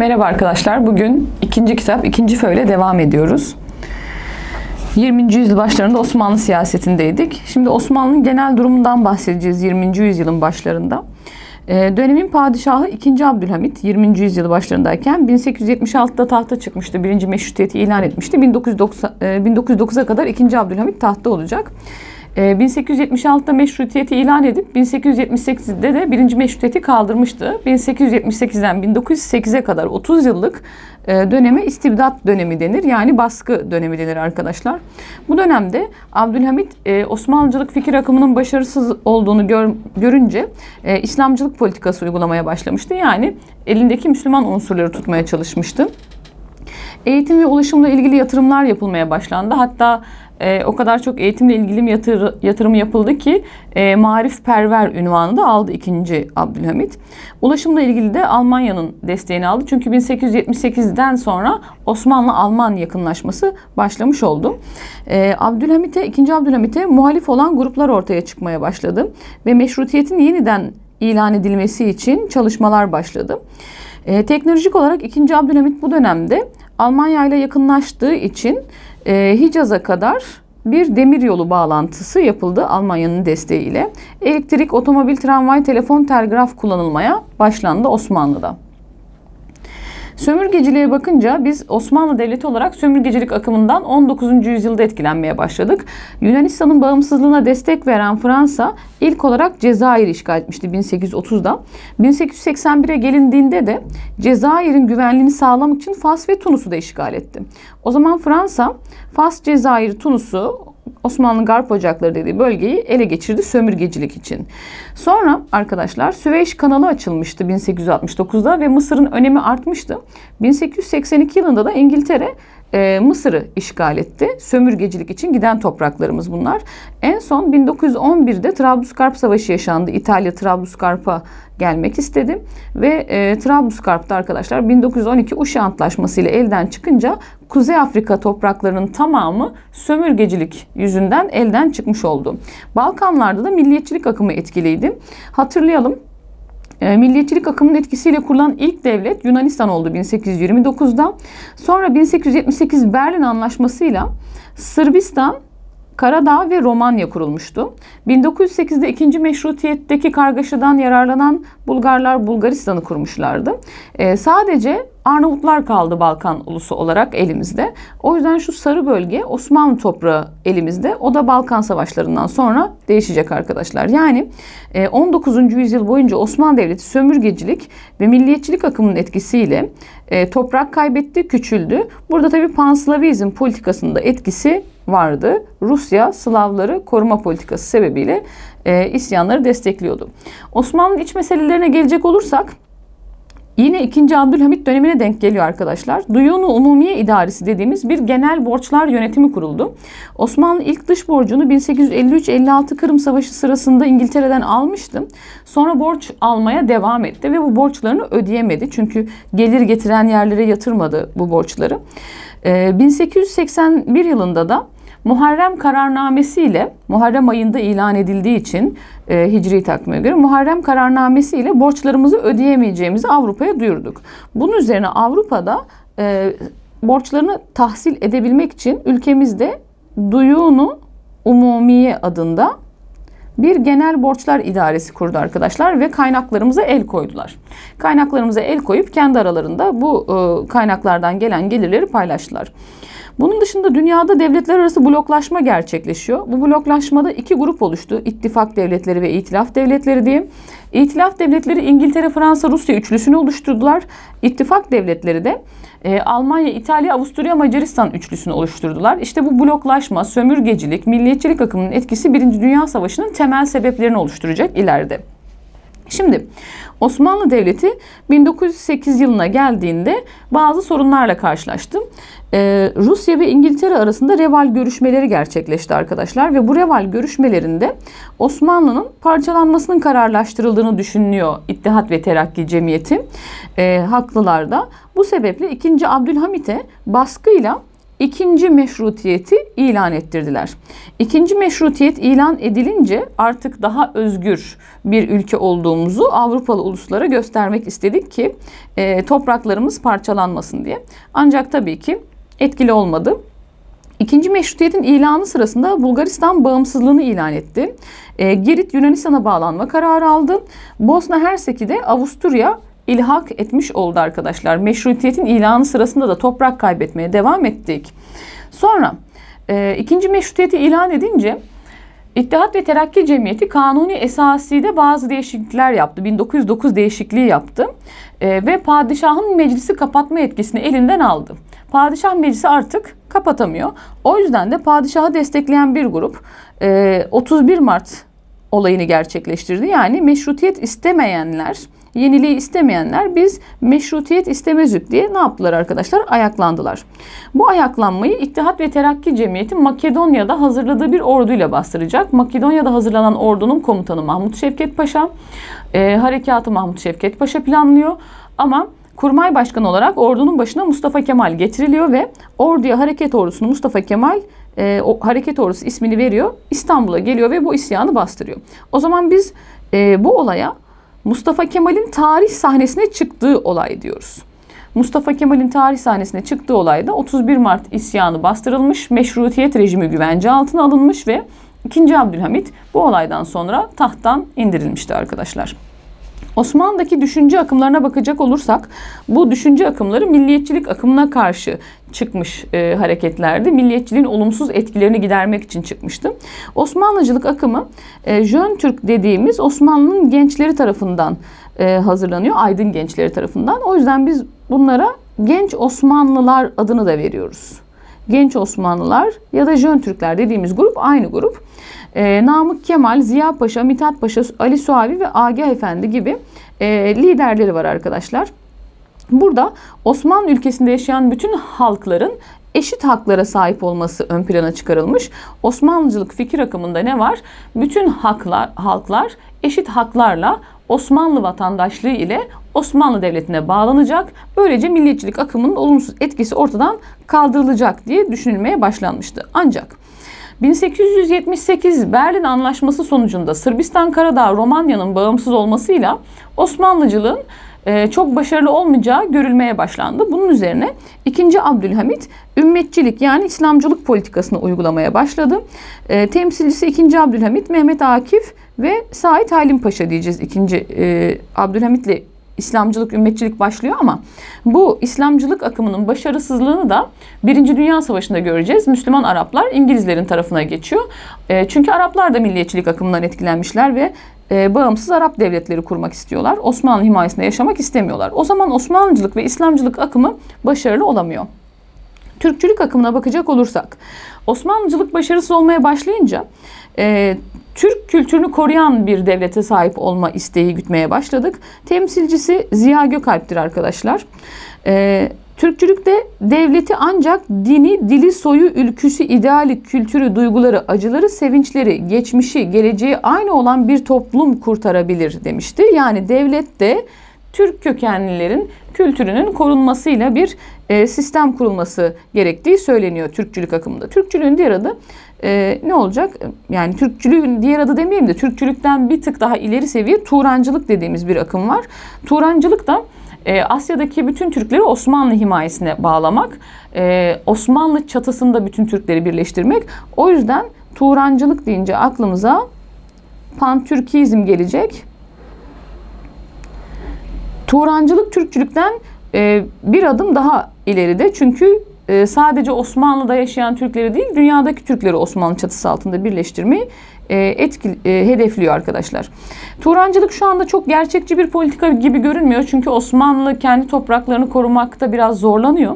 Merhaba arkadaşlar. Bugün ikinci kitap, ikinci föyle devam ediyoruz. 20. yüzyıl başlarında Osmanlı siyasetindeydik. Şimdi Osmanlı'nın genel durumundan bahsedeceğiz 20. yüzyılın başlarında. Ee, dönemin padişahı 2. Abdülhamit 20. yüzyıl başlarındayken 1876'da tahta çıkmıştı. Birinci meşrutiyeti ilan etmişti. 1990, e, 1909'a kadar 2. Abdülhamit tahtta olacak. E, 1876'da meşrutiyeti ilan edip 1878'de de birinci meşrutiyeti kaldırmıştı. 1878'den 1908'e kadar 30 yıllık e, döneme istibdat dönemi denir. Yani baskı dönemi denir arkadaşlar. Bu dönemde Abdülhamit e, Osmanlıcılık fikir akımının başarısız olduğunu gör, görünce e, İslamcılık politikası uygulamaya başlamıştı. Yani elindeki Müslüman unsurları tutmaya çalışmıştı. Eğitim ve ulaşımla ilgili yatırımlar yapılmaya başlandı. Hatta e, o kadar çok eğitimle ilgili yatır, yatırım yapıldı ki e, Marif Perver ünvanı da aldı 2. Abdülhamit. Ulaşımla ilgili de Almanya'nın desteğini aldı. Çünkü 1878'den sonra Osmanlı-Alman yakınlaşması başlamış oldu. E, Abdülhamit'e, 2. Abdülhamit'e muhalif olan gruplar ortaya çıkmaya başladı. Ve meşrutiyetin yeniden ilan edilmesi için çalışmalar başladı. E, teknolojik olarak 2. Abdülhamit bu dönemde Almanya ile yakınlaştığı için e, Hicaz'a kadar bir demir yolu bağlantısı yapıldı Almanya'nın desteğiyle. Elektrik, otomobil, tramvay, telefon, telgraf kullanılmaya başlandı Osmanlı'da. Sömürgeciliğe bakınca biz Osmanlı Devleti olarak sömürgecilik akımından 19. yüzyılda etkilenmeye başladık. Yunanistan'ın bağımsızlığına destek veren Fransa ilk olarak Cezayir'i işgal etmişti 1830'da. 1881'e gelindiğinde de Cezayir'in güvenliğini sağlamak için Fas ve Tunus'u da işgal etti. O zaman Fransa Fas, Cezayir, Tunus'u Osmanlı Garp Ocakları dediği bölgeyi ele geçirdi sömürgecilik için. Sonra arkadaşlar Süveyş kanalı açılmıştı 1869'da ve Mısır'ın önemi artmıştı. 1882 yılında da İngiltere e, Mısır'ı işgal etti. Sömürgecilik için giden topraklarımız bunlar. En son 1911'de Trablusgarp Savaşı yaşandı. İtalya Trablusgarp'a gelmek istedi ve e, Trablusgarp'ta arkadaşlar 1912 Uşa Antlaşması ile elden çıkınca Kuzey Afrika topraklarının tamamı sömürgecilik yüzünden elden çıkmış oldu. Balkanlarda da milliyetçilik akımı etkiliydi. Hatırlayalım milliyetçilik akımının etkisiyle kurulan ilk devlet Yunanistan oldu 1829'da. Sonra 1878 Berlin Anlaşması'yla Sırbistan, Karadağ ve Romanya kurulmuştu. 1908'de ikinci meşrutiyetteki kargaşadan yararlanan Bulgarlar Bulgaristan'ı kurmuşlardı. Ee, sadece Arnavutlar kaldı Balkan ulusu olarak elimizde. O yüzden şu sarı bölge Osmanlı toprağı elimizde. O da Balkan savaşlarından sonra değişecek arkadaşlar. Yani 19. E, yüzyıl boyunca Osmanlı Devleti sömürgecilik ve milliyetçilik akımının etkisiyle e, toprak kaybetti, küçüldü. Burada tabii panslavizm politikasında etkisi vardı. Rusya Slavları koruma politikası sebebiyle e, isyanları destekliyordu. Osmanlı'nın iç meselelerine gelecek olursak Yine 2. Abdülhamit dönemine denk geliyor arkadaşlar. Duyunu Umumiye İdaresi dediğimiz bir genel borçlar yönetimi kuruldu. Osmanlı ilk dış borcunu 1853-56 Kırım Savaşı sırasında İngiltere'den almıştı. Sonra borç almaya devam etti ve bu borçlarını ödeyemedi. Çünkü gelir getiren yerlere yatırmadı bu borçları. 1881 yılında da Muharrem kararnamesi ile Muharrem ayında ilan edildiği için e, Hicri takvime göre Muharrem kararnamesi ile borçlarımızı ödeyemeyeceğimizi Avrupa'ya duyurduk. Bunun üzerine Avrupa'da e, borçlarını tahsil edebilmek için ülkemizde Duyunu Umumiye adında bir genel borçlar idaresi kurdu arkadaşlar ve kaynaklarımıza el koydular. Kaynaklarımıza el koyup kendi aralarında bu e, kaynaklardan gelen gelirleri paylaştılar. Bunun dışında dünyada devletler arası bloklaşma gerçekleşiyor. Bu bloklaşmada iki grup oluştu. İttifak devletleri ve itilaf devletleri diye. İtilaf devletleri İngiltere, Fransa, Rusya üçlüsünü oluşturdular. İttifak devletleri de e, Almanya, İtalya, Avusturya, Macaristan üçlüsünü oluşturdular. İşte bu bloklaşma, sömürgecilik, milliyetçilik akımının etkisi Birinci Dünya Savaşı'nın temel sebeplerini oluşturacak ileride. Şimdi Osmanlı Devleti 1908 yılına geldiğinde bazı sorunlarla karşılaştı. Ee, Rusya ve İngiltere arasında reval görüşmeleri gerçekleşti arkadaşlar ve bu reval görüşmelerinde Osmanlı'nın parçalanmasının kararlaştırıldığını düşünüyor İttihat ve Terakki Cemiyeti. Ee, haklılar. Bu sebeple 2. Abdülhamit'e baskıyla ikinci meşrutiyeti ilan ettirdiler. İkinci meşrutiyet ilan edilince artık daha özgür bir ülke olduğumuzu Avrupalı uluslara göstermek istedik ki e, topraklarımız parçalanmasın diye. Ancak tabii ki etkili olmadı. İkinci meşrutiyetin ilanı sırasında Bulgaristan bağımsızlığını ilan etti. E, Girit Yunanistan'a bağlanma kararı aldı. Bosna Hersek'i de Avusturya ilhak etmiş oldu arkadaşlar. Meşrutiyetin ilanı sırasında da toprak kaybetmeye devam ettik. Sonra e, ikinci meşrutiyeti ilan edince İttihat ve Terakki Cemiyeti kanuni esaside bazı değişiklikler yaptı. 1909 değişikliği yaptı. E, ve padişahın meclisi kapatma etkisini elinden aldı. Padişah meclisi artık kapatamıyor. O yüzden de padişahı destekleyen bir grup e, 31 Mart olayını gerçekleştirdi. Yani meşrutiyet istemeyenler, yeniliği istemeyenler biz meşrutiyet istemezük diye ne yaptılar arkadaşlar? Ayaklandılar. Bu ayaklanmayı İttihat ve Terakki Cemiyeti Makedonya'da hazırladığı bir orduyla bastıracak. Makedonya'da hazırlanan ordunun komutanı Mahmut Şevket Paşa. E, harekatı Mahmut Şevket Paşa planlıyor. Ama Kurmay Başkanı olarak ordunun başına Mustafa Kemal getiriliyor ve orduya hareket ordusunu Mustafa Kemal e, o hareket ordusu ismini veriyor. İstanbul'a geliyor ve bu isyanı bastırıyor. O zaman biz e, bu olaya Mustafa Kemal'in tarih sahnesine çıktığı olay diyoruz. Mustafa Kemal'in tarih sahnesine çıktığı olayda 31 Mart isyanı bastırılmış, meşrutiyet rejimi güvence altına alınmış ve 2. Abdülhamit bu olaydan sonra tahttan indirilmişti arkadaşlar. Osmanlı'daki düşünce akımlarına bakacak olursak bu düşünce akımları milliyetçilik akımına karşı çıkmış e, hareketlerdi. Milliyetçiliğin olumsuz etkilerini gidermek için çıkmıştı. Osmanlıcılık akımı e, Jön Türk dediğimiz Osmanlı'nın gençleri tarafından e, hazırlanıyor. Aydın gençleri tarafından. O yüzden biz bunlara genç Osmanlılar adını da veriyoruz. Genç Osmanlılar ya da Jön Türkler dediğimiz grup aynı grup. E, Namık Kemal, Ziya Paşa, Mithat Paşa, Ali Suavi ve Agah Efendi gibi e, liderleri var arkadaşlar. Burada Osmanlı ülkesinde yaşayan bütün halkların eşit haklara sahip olması ön plana çıkarılmış. Osmanlıcılık fikir akımında ne var? Bütün haklar, halklar eşit haklarla Osmanlı vatandaşlığı ile Osmanlı Devleti'ne bağlanacak. Böylece milliyetçilik akımının olumsuz etkisi ortadan kaldırılacak diye düşünülmeye başlanmıştı. Ancak 1878 Berlin Anlaşması sonucunda Sırbistan Karadağ Romanya'nın bağımsız olmasıyla Osmanlıcılığın e, çok başarılı olmayacağı görülmeye başlandı. Bunun üzerine 2. Abdülhamit ümmetçilik yani İslamcılık politikasını uygulamaya başladı. E, temsilcisi 2. Abdülhamit Mehmet Akif ve Said Halim Paşa diyeceğiz 2. E, Abdülhamit'le İslamcılık, ümmetçilik başlıyor ama bu İslamcılık akımının başarısızlığını da Birinci Dünya Savaşı'nda göreceğiz. Müslüman Araplar İngilizlerin tarafına geçiyor. E, çünkü Araplar da milliyetçilik akımından etkilenmişler ve e, bağımsız Arap devletleri kurmak istiyorlar. Osmanlı himayesinde yaşamak istemiyorlar. O zaman Osmanlıcılık ve İslamcılık akımı başarılı olamıyor. Türkçülük akımına bakacak olursak Osmanlıcılık başarısız olmaya başlayınca e, Türk kültürünü koruyan bir devlete sahip olma isteği gütmeye başladık. Temsilcisi Ziya Gökalp'tir arkadaşlar. E, Türkçülükte devleti ancak dini, dili, soyu, ülküsü, ideali, kültürü, duyguları, acıları, sevinçleri, geçmişi, geleceği aynı olan bir toplum kurtarabilir demişti. Yani devlet de Türk kökenlilerin kültürünün korunmasıyla bir e, sistem kurulması gerektiği söyleniyor Türkçülük akımında. Türkçülüğün diğer adı e, ne olacak? Yani Türkçülüğün diğer adı demeyeyim de Türkçülükten bir tık daha ileri seviye Turancılık dediğimiz bir akım var. Turancılık da e, Asya'daki bütün Türkleri Osmanlı himayesine bağlamak, e, Osmanlı çatısında bütün Türkleri birleştirmek. O yüzden Turancılık deyince aklımıza Pantürkizm gelecek. Turancılık Türkçülükten e, bir adım daha ileride. Çünkü e, sadece Osmanlı'da yaşayan Türkleri değil, dünyadaki Türkleri Osmanlı çatısı altında birleştirmeyi e, etki, e, hedefliyor arkadaşlar. Turancılık şu anda çok gerçekçi bir politika gibi görünmüyor. Çünkü Osmanlı kendi topraklarını korumakta biraz zorlanıyor.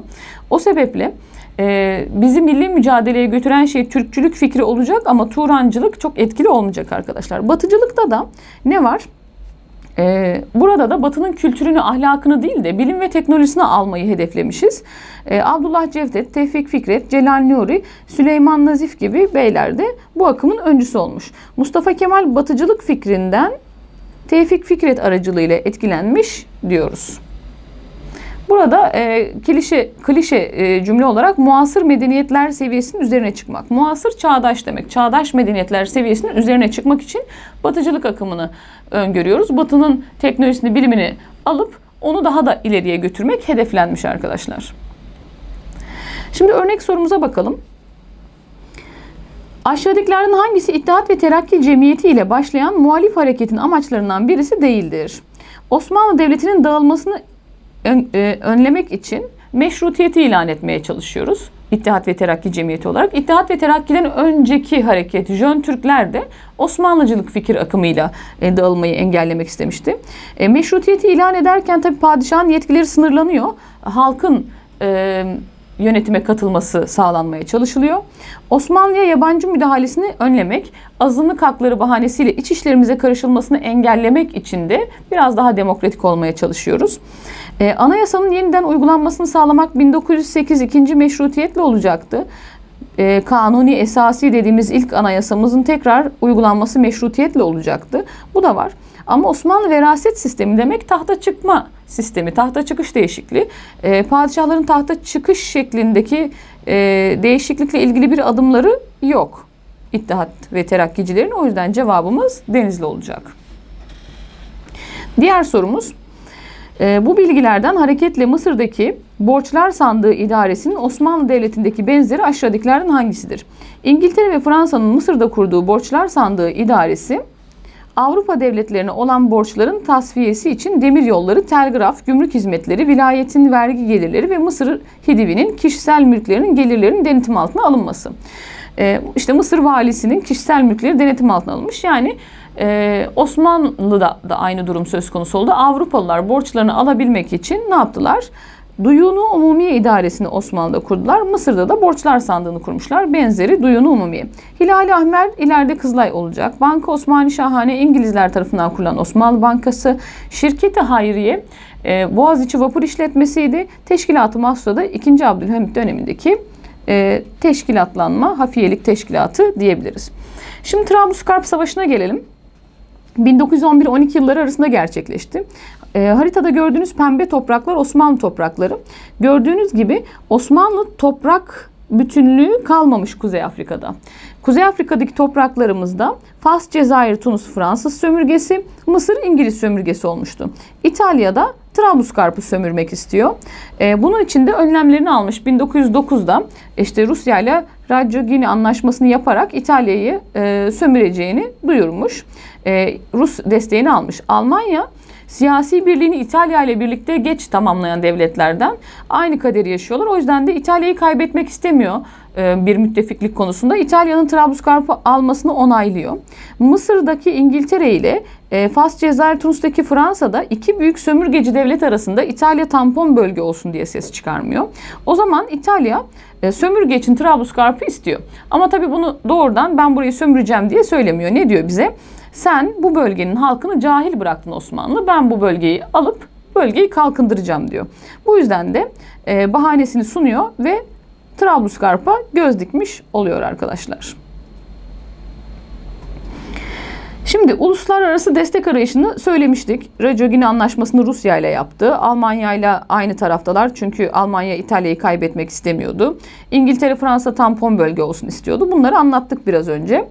O sebeple e, bizi milli mücadeleye götüren şey Türkçülük fikri olacak ama Turancılık çok etkili olmayacak arkadaşlar. Batıcılıkta da ne var? Ee, burada da Batı'nın kültürünü, ahlakını değil de bilim ve teknolojisini almayı hedeflemişiz. Ee, Abdullah Cevdet, Tevfik Fikret, Celal Nuri, Süleyman Nazif gibi beyler de bu akımın öncüsü olmuş. Mustafa Kemal Batıcılık fikrinden Tevfik Fikret aracılığıyla etkilenmiş diyoruz. Burada e, klişe, klişe e, cümle olarak muasır medeniyetler seviyesinin üzerine çıkmak. Muasır çağdaş demek. Çağdaş medeniyetler seviyesinin üzerine çıkmak için batıcılık akımını öngörüyoruz. Batının teknolojisini, bilimini alıp onu daha da ileriye götürmek hedeflenmiş arkadaşlar. Şimdi örnek sorumuza bakalım. Aşağıdakilerden hangisi İttihat ve Terakki Cemiyeti ile başlayan muhalif hareketin amaçlarından birisi değildir? Osmanlı Devleti'nin dağılmasını ön- e, önlemek için meşrutiyeti ilan etmeye çalışıyoruz. İttihat ve Terakki Cemiyeti olarak. İttihat ve Terakki'den önceki hareket Jön Türkler de Osmanlıcılık fikir akımıyla e, dağılmayı engellemek istemişti. E, meşrutiyeti ilan ederken tabii padişahın yetkileri sınırlanıyor. Halkın e, yönetime katılması sağlanmaya çalışılıyor. Osmanlı'ya yabancı müdahalesini önlemek, azınlık hakları bahanesiyle iç işlerimize karışılmasını engellemek için de biraz daha demokratik olmaya çalışıyoruz. Ee, anayasanın yeniden uygulanmasını sağlamak 1908 ikinci meşrutiyetle olacaktı. Ee, kanuni esasi dediğimiz ilk anayasamızın tekrar uygulanması meşrutiyetle olacaktı. Bu da var. Ama Osmanlı veraset sistemi demek tahta çıkma sistemi, tahta çıkış değişikliği. Ee, padişahların tahta çıkış şeklindeki e, değişiklikle ilgili bir adımları yok. İttihat ve terakkicilerin. O yüzden cevabımız Denizli olacak. Diğer sorumuz. E, bu bilgilerden hareketle Mısır'daki Borçlar Sandığı İdaresi'nin Osmanlı Devleti'ndeki benzeri aşağıdakilerden hangisidir? İngiltere ve Fransa'nın Mısır'da kurduğu Borçlar Sandığı İdaresi Avrupa devletlerine olan borçların tasfiyesi için demir yolları, telgraf, gümrük hizmetleri, vilayetin vergi gelirleri ve Mısır Hidivi'nin kişisel mülklerinin gelirlerinin denetim altına alınması. Ee, işte Mısır valisinin kişisel mülkleri denetim altına alınmış. Yani e, Osmanlı'da da aynı durum söz konusu oldu. Avrupalılar borçlarını alabilmek için ne yaptılar? Duyunu Umumiye İdaresini Osmanlı'da kurdular. Mısır'da da borçlar sandığını kurmuşlar. Benzeri Duyunu Umumiye. Hilali Ahmer ileride Kızılay olacak. Banka Osmani Şahane İngilizler tarafından kurulan Osmanlı Bankası. Şirketi Hayriye e, Boğaziçi Vapur İşletmesi'ydi. Teşkilatı Mahsusa'da 2. Abdülhamit dönemindeki e, teşkilatlanma, hafiyelik teşkilatı diyebiliriz. Şimdi Trablusgarp Savaşı'na gelelim. 1911-12 yılları arasında gerçekleşti. E, haritada gördüğünüz pembe topraklar Osmanlı toprakları. Gördüğünüz gibi Osmanlı toprak bütünlüğü kalmamış Kuzey Afrika'da. Kuzey Afrika'daki topraklarımızda Fas, Cezayir, Tunus, Fransız sömürgesi, Mısır, İngiliz sömürgesi olmuştu. İtalya'da Trablusgarp'ı sömürmek istiyor. E, bunun için de önlemlerini almış. 1909'da işte Rusya ile Raccogini anlaşmasını yaparak İtalya'yı e, sömüreceğini duyurmuş. E, Rus desteğini almış. Almanya siyasi birliğini İtalya ile birlikte geç tamamlayan devletlerden aynı kaderi yaşıyorlar. O yüzden de İtalya'yı kaybetmek istemiyor bir müttefiklik konusunda. İtalya'nın Trablusgarp'ı almasını onaylıyor. Mısır'daki İngiltere ile e, Fas, Cezayir, Tunus'taki Fransa'da iki büyük sömürgeci devlet arasında İtalya tampon bölge olsun diye ses çıkarmıyor. O zaman İtalya e, sömürge için Trablusgarp'ı istiyor. Ama tabii bunu doğrudan ben burayı sömüreceğim diye söylemiyor. Ne diyor bize? Sen bu bölgenin halkını cahil bıraktın Osmanlı. Ben bu bölgeyi alıp bölgeyi kalkındıracağım diyor. Bu yüzden de e, bahanesini sunuyor ve Trablusgarp'a göz dikmiş oluyor arkadaşlar. Şimdi uluslararası destek arayışını söylemiştik. Racogini anlaşmasını Rusya ile yaptı. Almanya ile aynı taraftalar çünkü Almanya İtalya'yı kaybetmek istemiyordu. İngiltere Fransa tampon bölge olsun istiyordu. Bunları anlattık biraz önce.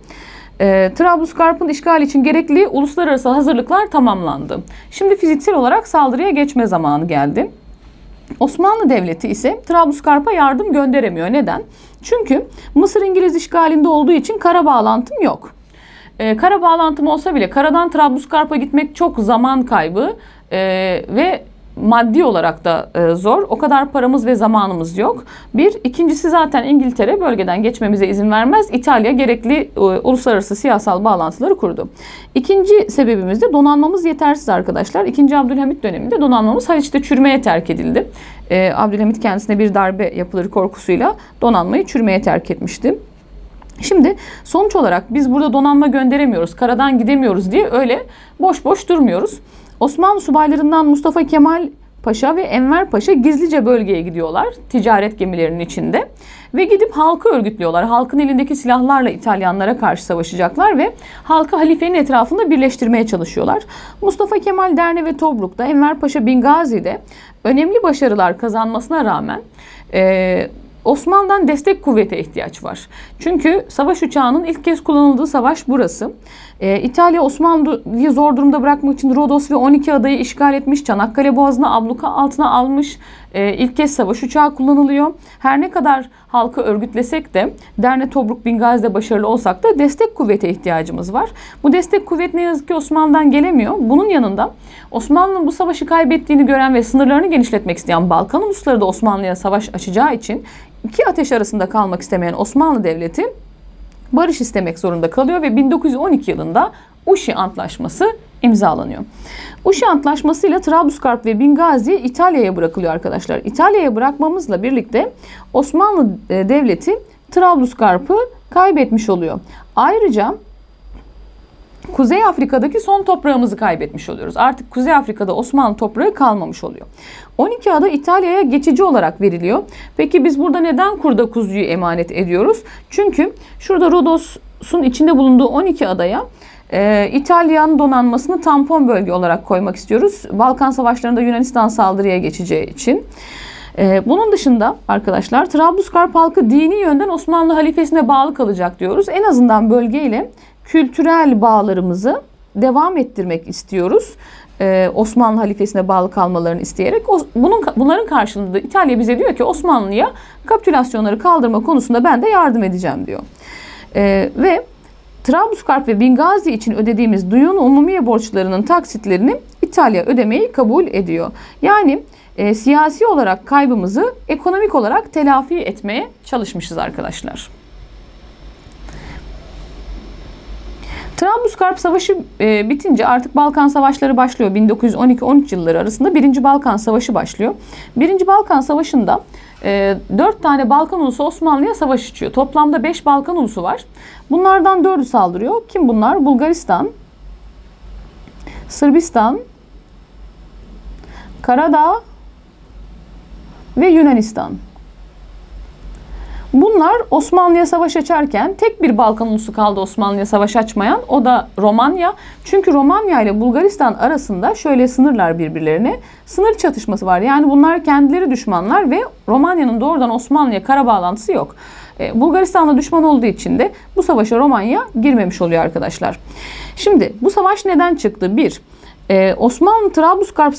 E, Trablusgarp'ın işgal için gerekli uluslararası hazırlıklar tamamlandı. Şimdi fiziksel olarak saldırıya geçme zamanı geldi. Osmanlı Devleti ise Trablusgarp'a yardım gönderemiyor. Neden? Çünkü Mısır İngiliz işgalinde olduğu için kara bağlantım yok. Ee, kara bağlantım olsa bile karadan Trablusgarp'a gitmek çok zaman kaybı ee, ve maddi olarak da e, zor. O kadar paramız ve zamanımız yok. Bir, ikincisi zaten İngiltere bölgeden geçmemize izin vermez. İtalya gerekli e, uluslararası siyasal bağlantıları kurdu. İkinci sebebimiz de donanmamız yetersiz arkadaşlar. İkinci Abdülhamit döneminde donanmamız Haliç'te çürümeye terk edildi. E, Abdülhamit kendisine bir darbe yapılır korkusuyla donanmayı çürümeye terk etmişti. Şimdi sonuç olarak biz burada donanma gönderemiyoruz, karadan gidemiyoruz diye öyle boş boş durmuyoruz. Osmanlı subaylarından Mustafa Kemal Paşa ve Enver Paşa gizlice bölgeye gidiyorlar ticaret gemilerinin içinde ve gidip halkı örgütlüyorlar. Halkın elindeki silahlarla İtalyanlara karşı savaşacaklar ve halkı halifenin etrafında birleştirmeye çalışıyorlar. Mustafa Kemal Derne ve Tobruk'ta, Enver Paşa Bingazi'de önemli başarılar kazanmasına rağmen e, Osmanlı'dan destek kuvvete ihtiyaç var. Çünkü savaş uçağının ilk kez kullanıldığı savaş burası. Ee, İtalya Osmanlı'yı zor durumda bırakmak için Rodos ve 12 adayı işgal etmiş. Çanakkale Boğazı'nı abluka altına almış. Ee, ilk kez savaş uçağı kullanılıyor. Her ne kadar halkı örgütlesek de Derne Tobruk Bingazi'de başarılı olsak da destek kuvvete ihtiyacımız var. Bu destek kuvvet ne yazık ki Osmanlı'dan gelemiyor. Bunun yanında Osmanlı'nın bu savaşı kaybettiğini gören ve sınırlarını genişletmek isteyen Balkan ulusları da Osmanlı'ya savaş açacağı için iki ateş arasında kalmak istemeyen Osmanlı Devleti barış istemek zorunda kalıyor ve 1912 yılında Uşi Antlaşması imzalanıyor. Uşi Antlaşması ile Trablusgarp ve Bingazi İtalya'ya bırakılıyor arkadaşlar. İtalya'ya bırakmamızla birlikte Osmanlı e, Devleti Trablusgarp'ı kaybetmiş oluyor. Ayrıca Kuzey Afrika'daki son toprağımızı kaybetmiş oluyoruz. Artık Kuzey Afrika'da Osmanlı toprağı kalmamış oluyor. 12 ada İtalya'ya geçici olarak veriliyor. Peki biz burada neden kurda kuzuyu emanet ediyoruz? Çünkü şurada Rodos'un içinde bulunduğu 12 adaya e, İtalyan donanmasını tampon bölge olarak koymak istiyoruz. Balkan Savaşları'nda Yunanistan saldırıya geçeceği için. Ee, bunun dışında arkadaşlar Trablusgarp halkı dini yönden Osmanlı halifesine bağlı kalacak diyoruz. En azından bölgeyle kültürel bağlarımızı devam ettirmek istiyoruz. Ee, Osmanlı halifesine bağlı kalmalarını isteyerek bunun bunların karşılığında İtalya bize diyor ki Osmanlı'ya kapitülasyonları kaldırma konusunda ben de yardım edeceğim diyor. Ee, ve Trablusgarp ve Bingazi için ödediğimiz duyun umumiye borçlarının taksitlerini İtalya ödemeyi kabul ediyor. Yani e, siyasi olarak kaybımızı ekonomik olarak telafi etmeye çalışmışız arkadaşlar. Trablusgarp Savaşı e, bitince artık Balkan Savaşları başlıyor. 1912-13 yılları arasında 1. Balkan Savaşı başlıyor. 1. Balkan Savaşı'nda e, 4 tane Balkan ulusu Osmanlı'ya savaş açıyor. Toplamda 5 Balkan ulusu var. Bunlardan 4'ü saldırıyor. Kim bunlar? Bulgaristan, Sırbistan, Karadağ ve Yunanistan. Bunlar Osmanlı'ya savaş açarken tek bir Balkan ulusu kaldı Osmanlı'ya savaş açmayan. O da Romanya. Çünkü Romanya ile Bulgaristan arasında şöyle sınırlar birbirlerine. Sınır çatışması var. Yani bunlar kendileri düşmanlar ve Romanya'nın doğrudan Osmanlı'ya kara bağlantısı yok. E, Bulgaristan'la düşman olduğu için de bu savaşa Romanya girmemiş oluyor arkadaşlar. Şimdi bu savaş neden çıktı? Bir, ee, Osmanlı Trablusgarp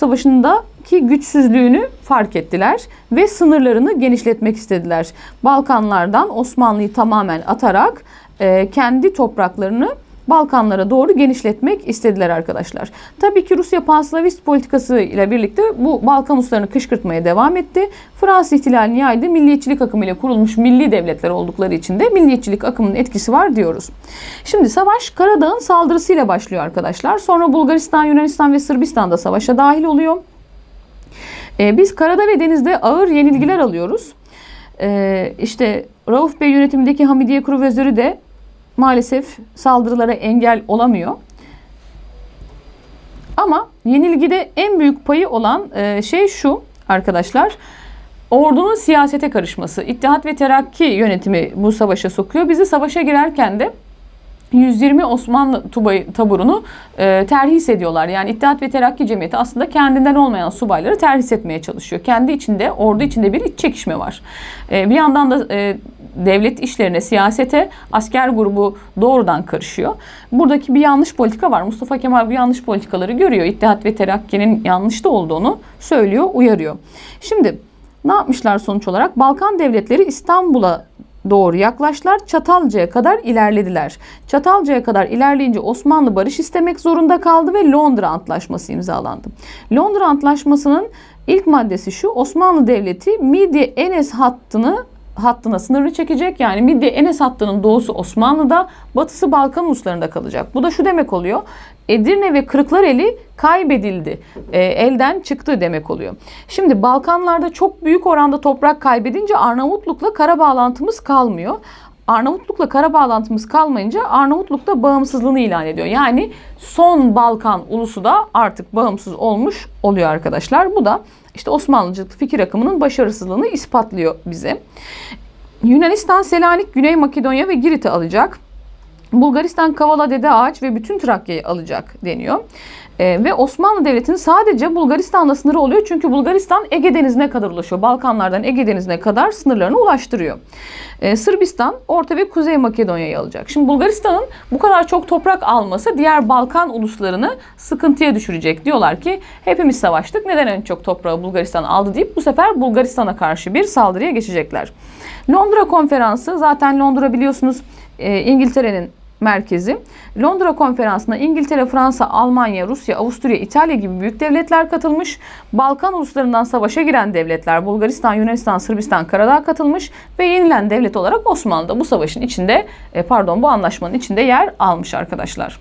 Savaşı'ndaki güçsüzlüğünü fark ettiler ve sınırlarını genişletmek istediler. Balkanlardan Osmanlı'yı tamamen atarak e, kendi topraklarını Balkanlara doğru genişletmek istediler arkadaşlar. Tabii ki Rusya panslavist politikası ile birlikte bu Balkan uluslarını kışkırtmaya devam etti. Fransız ihtilalini yaydı. Milliyetçilik akımıyla kurulmuş milli devletler oldukları için de milliyetçilik akımının etkisi var diyoruz. Şimdi savaş Karadağ'ın saldırısıyla başlıyor arkadaşlar. Sonra Bulgaristan, Yunanistan ve Sırbistan da savaşa dahil oluyor. Ee, biz karada ve denizde ağır yenilgiler alıyoruz. Ee, işte Rauf Bey yönetimindeki Hamidiye Kruvözörü de maalesef saldırılara engel olamıyor. Ama yenilgide en büyük payı olan e, şey şu arkadaşlar. Ordunun siyasete karışması. İttihat ve Terakki yönetimi bu savaşa sokuyor. Bizi savaşa girerken de 120 Osmanlı tubayı, taburunu e, terhis ediyorlar. Yani İttihat ve Terakki Cemiyeti aslında kendinden olmayan subayları terhis etmeye çalışıyor. Kendi içinde, ordu içinde bir iç çekişme var. E, bir yandan da e, devlet işlerine, siyasete asker grubu doğrudan karışıyor. Buradaki bir yanlış politika var. Mustafa Kemal bu yanlış politikaları görüyor. İttihat ve Terakki'nin yanlış da olduğunu söylüyor, uyarıyor. Şimdi ne yapmışlar sonuç olarak? Balkan devletleri İstanbul'a doğru yaklaştılar. Çatalca'ya kadar ilerlediler. Çatalca'ya kadar ilerleyince Osmanlı barış istemek zorunda kaldı ve Londra Antlaşması imzalandı. Londra Antlaşması'nın ilk maddesi şu. Osmanlı Devleti Midye Enes hattını hattına sınırı çekecek. Yani Midye Enes hattının doğusu Osmanlı'da, batısı Balkan uluslarında kalacak. Bu da şu demek oluyor. Edirne ve Kırklareli kaybedildi. E, elden çıktı demek oluyor. Şimdi Balkanlarda çok büyük oranda toprak kaybedince Arnavutluk'la kara bağlantımız kalmıyor. Arnavutluk'la kara bağlantımız kalmayınca Arnavutluk da bağımsızlığını ilan ediyor. Yani son Balkan ulusu da artık bağımsız olmuş oluyor arkadaşlar. Bu da işte Osmanlıcılık fikir akımının başarısızlığını ispatlıyor bize. Yunanistan Selanik, Güney Makedonya ve Girit'i alacak. Bulgaristan Kavala Dede Ağaç ve bütün Trakya'yı alacak deniyor. Ee, ve Osmanlı Devleti'nin sadece Bulgaristan'la sınırı oluyor. Çünkü Bulgaristan Ege Denizi'ne kadar ulaşıyor. Balkanlardan Ege Denizi'ne kadar sınırlarını ulaştırıyor. Ee, Sırbistan Orta ve Kuzey Makedonya'yı alacak. Şimdi Bulgaristan'ın bu kadar çok toprak alması diğer Balkan uluslarını sıkıntıya düşürecek. Diyorlar ki hepimiz savaştık. Neden en çok toprağı Bulgaristan aldı deyip bu sefer Bulgaristan'a karşı bir saldırıya geçecekler. Londra Konferansı zaten Londra biliyorsunuz e, İngiltere'nin merkezi. Londra Konferansı'na İngiltere, Fransa, Almanya, Rusya, Avusturya, İtalya gibi büyük devletler katılmış. Balkan uluslarından savaşa giren devletler Bulgaristan, Yunanistan, Sırbistan, Karadağ katılmış ve yenilen devlet olarak Osmanlı da bu savaşın içinde e, pardon bu anlaşmanın içinde yer almış arkadaşlar.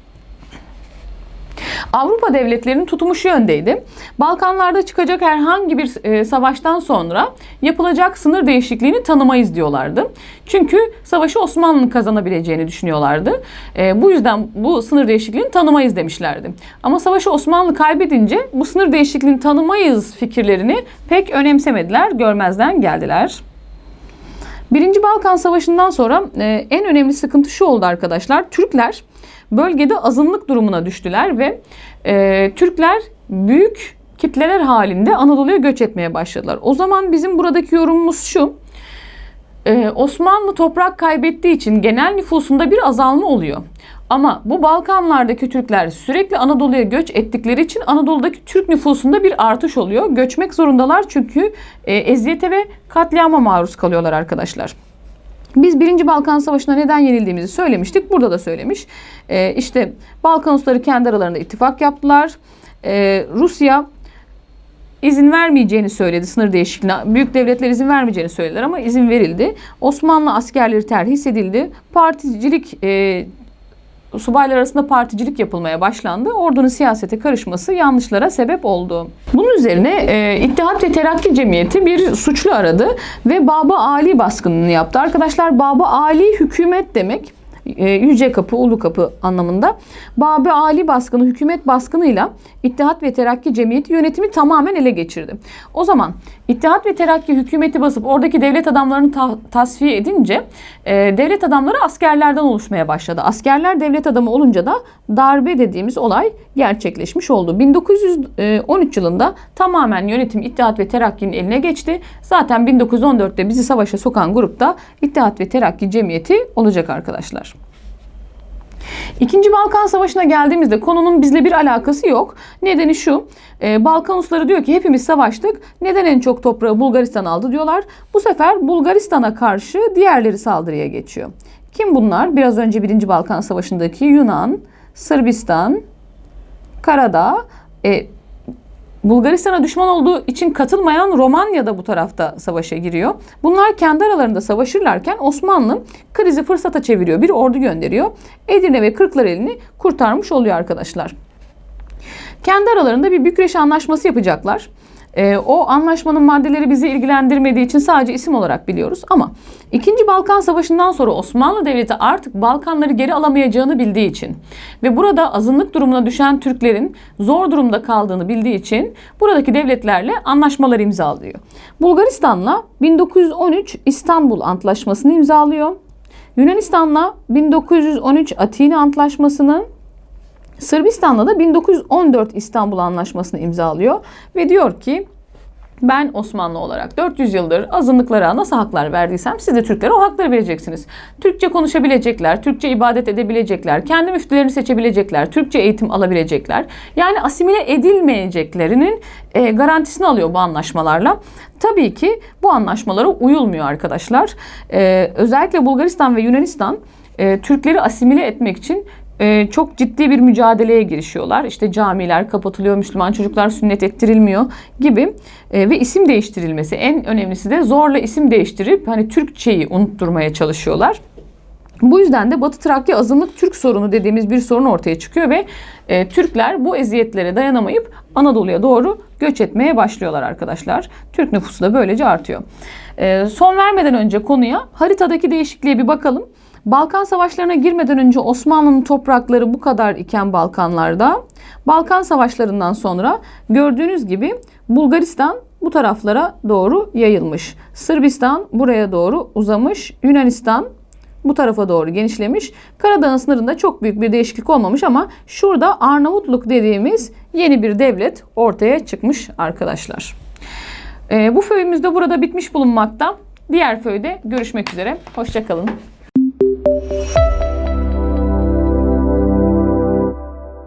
Avrupa devletlerinin tutumu şu yöndeydi. Balkanlarda çıkacak herhangi bir e, savaştan sonra yapılacak sınır değişikliğini tanımayız diyorlardı. Çünkü savaşı Osmanlı'nın kazanabileceğini düşünüyorlardı. E, bu yüzden bu sınır değişikliğini tanımayız demişlerdi. Ama savaşı Osmanlı kaybedince bu sınır değişikliğini tanımayız fikirlerini pek önemsemediler, görmezden geldiler. Birinci Balkan Savaşı'ndan sonra e, en önemli sıkıntı şu oldu arkadaşlar. Türkler bölgede azınlık durumuna düştüler ve e, Türkler büyük kitleler halinde Anadolu'ya göç etmeye başladılar. O zaman bizim buradaki yorumumuz şu. Ee, Osmanlı toprak kaybettiği için genel nüfusunda bir azalma oluyor. Ama bu Balkanlardaki Türkler sürekli Anadolu'ya göç ettikleri için Anadolu'daki Türk nüfusunda bir artış oluyor. Göçmek zorundalar çünkü e, eziyete ve katliama maruz kalıyorlar arkadaşlar. Biz 1. Balkan Savaşı'na neden yenildiğimizi söylemiştik. Burada da söylemiş. Ee, işte Balkan ulusları kendi aralarında ittifak yaptılar. Ee, Rusya izin vermeyeceğini söyledi sınır değişikliğine. Büyük devletler izin vermeyeceğini söylediler ama izin verildi. Osmanlı askerleri terhis edildi. Particilik e, subaylar arasında particilik yapılmaya başlandı. Ordunun siyasete karışması yanlışlara sebep oldu. Bunun üzerine e, İttihat ve Terakki Cemiyeti bir suçlu aradı ve Baba Ali baskınını yaptı. Arkadaşlar Baba Ali hükümet demek. E, yüce kapı, ulu kapı anlamında. Babi Ali baskını, hükümet baskınıyla İttihat ve Terakki Cemiyeti yönetimi tamamen ele geçirdi. O zaman İttihat ve Terakki hükümeti basıp oradaki devlet adamlarını ta- tasfiye edince e, devlet adamları askerlerden oluşmaya başladı. Askerler devlet adamı olunca da darbe dediğimiz olay gerçekleşmiş oldu. 1913 yılında tamamen yönetim İttihat ve Terakki'nin eline geçti. Zaten 1914'te bizi savaşa sokan grupta İttihat ve Terakki Cemiyeti olacak arkadaşlar. İkinci Balkan Savaşı'na geldiğimizde konunun bizle bir alakası yok. Nedeni şu. E, Balkan ulusları diyor ki hepimiz savaştık. Neden en çok toprağı Bulgaristan aldı diyorlar. Bu sefer Bulgaristan'a karşı diğerleri saldırıya geçiyor. Kim bunlar? Biraz önce 1. Balkan Savaşı'ndaki Yunan, Sırbistan, Karadağ, e, Bulgaristan'a düşman olduğu için katılmayan Romanya da bu tarafta savaşa giriyor. Bunlar kendi aralarında savaşırlarken Osmanlı krizi fırsata çeviriyor. Bir ordu gönderiyor. Edirne ve Kırklareli'ni kurtarmış oluyor arkadaşlar. Kendi aralarında bir Bükreş anlaşması yapacaklar. E, o anlaşmanın maddeleri bizi ilgilendirmediği için sadece isim olarak biliyoruz. Ama 2. Balkan Savaşı'ndan sonra Osmanlı Devleti artık Balkanları geri alamayacağını bildiği için ve burada azınlık durumuna düşen Türklerin zor durumda kaldığını bildiği için buradaki devletlerle anlaşmalar imzalıyor. Bulgaristan'la 1913 İstanbul Antlaşması'nı imzalıyor. Yunanistan'la 1913 Atina Antlaşması'nı Sırbistan'la da 1914 İstanbul Anlaşması'nı imzalıyor ve diyor ki ben Osmanlı olarak 400 yıldır azınlıklara nasıl haklar verdiysem siz de Türklere o hakları vereceksiniz. Türkçe konuşabilecekler, Türkçe ibadet edebilecekler, kendi müftülerini seçebilecekler, Türkçe eğitim alabilecekler. Yani asimile edilmeyeceklerinin e, garantisini alıyor bu anlaşmalarla. Tabii ki bu anlaşmalara uyulmuyor arkadaşlar. E, özellikle Bulgaristan ve Yunanistan e, Türkleri asimile etmek için e, çok ciddi bir mücadeleye girişiyorlar. İşte camiler kapatılıyor, Müslüman çocuklar sünnet ettirilmiyor gibi e, ve isim değiştirilmesi en önemlisi de zorla isim değiştirip hani Türkçeyi unutturmaya çalışıyorlar. Bu yüzden de Batı Trakya azınlık Türk sorunu dediğimiz bir sorun ortaya çıkıyor ve e, Türkler bu eziyetlere dayanamayıp Anadolu'ya doğru göç etmeye başlıyorlar arkadaşlar. Türk nüfusu da böylece artıyor. E, son vermeden önce konuya haritadaki değişikliğe bir bakalım. Balkan savaşlarına girmeden önce Osmanlı'nın toprakları bu kadar iken Balkanlarda, Balkan savaşlarından sonra gördüğünüz gibi Bulgaristan bu taraflara doğru yayılmış. Sırbistan buraya doğru uzamış. Yunanistan bu tarafa doğru genişlemiş. Karadağ'ın sınırında çok büyük bir değişiklik olmamış ama şurada Arnavutluk dediğimiz yeni bir devlet ortaya çıkmış arkadaşlar. Ee, bu föyümüz de burada bitmiş bulunmakta. Diğer föyde görüşmek üzere. Hoşçakalın. Thank you.